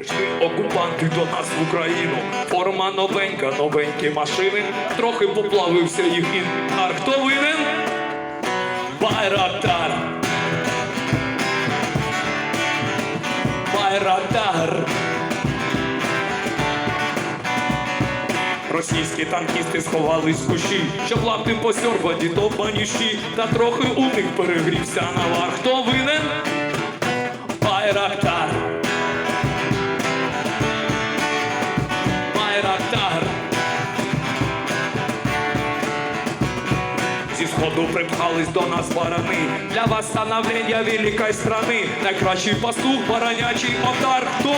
Йшли окупанти до нас в Україну. Форма новенька, новенькі машини. Трохи поплавився їх інар. Хто винен? Байрактар. Байрактар. Російські танкісти сховались в кущі, щоб лапти посьорбаді то баніші, та трохи у них перегрівся навар. Хто винен? Байрактар. Зі сходу припхались до нас барани. Для вас становлення великої страни. Найкращий пастух, баранячий отар. Хто?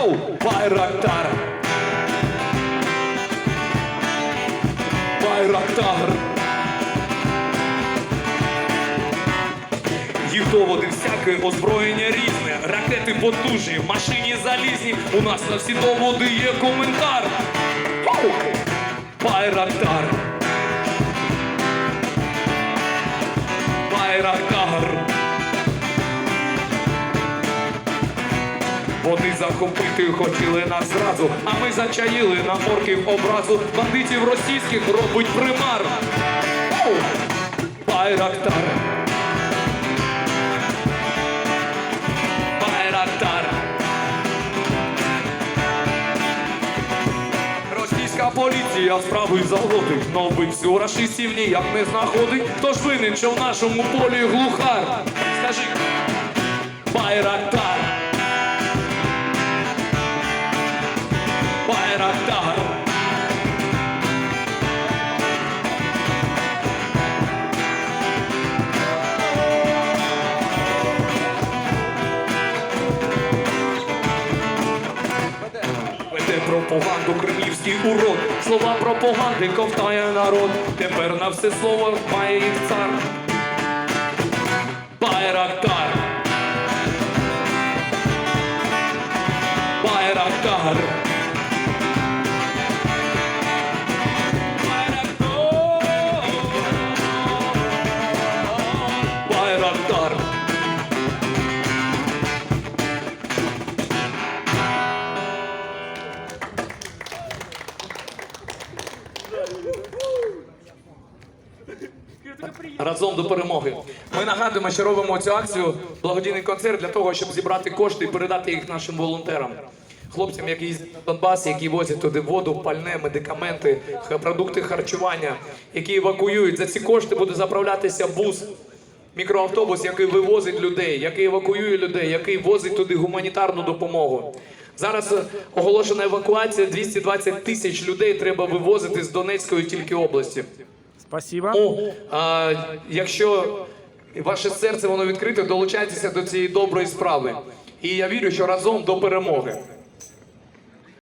Оу, Байрактар. Байрактар. Їх доводи всяке озброєння різне, ракети потужні, машині залізні. У нас на всі доводи є коментар. Байрактар. Байрактар. Вони захопити хотіли нас зразу, а ми зачаїли на морків образу. Бандитів російських робить примар. Байрактар. Російська поліція справи заводить, но вбивцю рашистів ніяк не знаходить. Хто ж винен, що в нашому полі глухар? Байрактар. Байрактар. Пропаганду кремлівський урод. Слова пропаганди ковтає народ. Тепер на все слово має їх цар. Байрактар. Байрактар. Разом до перемоги. Ми нагадуємо, що робимо цю акцію благодійний концерт для того, щоб зібрати кошти і передати їх нашим волонтерам. Хлопцям, які їздять на Донбас, які возять туди воду, пальне, медикаменти, продукти харчування, які евакуюють. За ці кошти буде заправлятися бус, мікроавтобус, який вивозить людей, який евакуює людей, який возить туди гуманітарну допомогу. Зараз е, оголошена евакуація 220 тисяч людей треба вивозити з Донецької тільки області. Спасибо. Тому, а, якщо ваше серце воно відкрите, долучайтеся до цієї доброї справи. І я вірю, що разом до перемоги.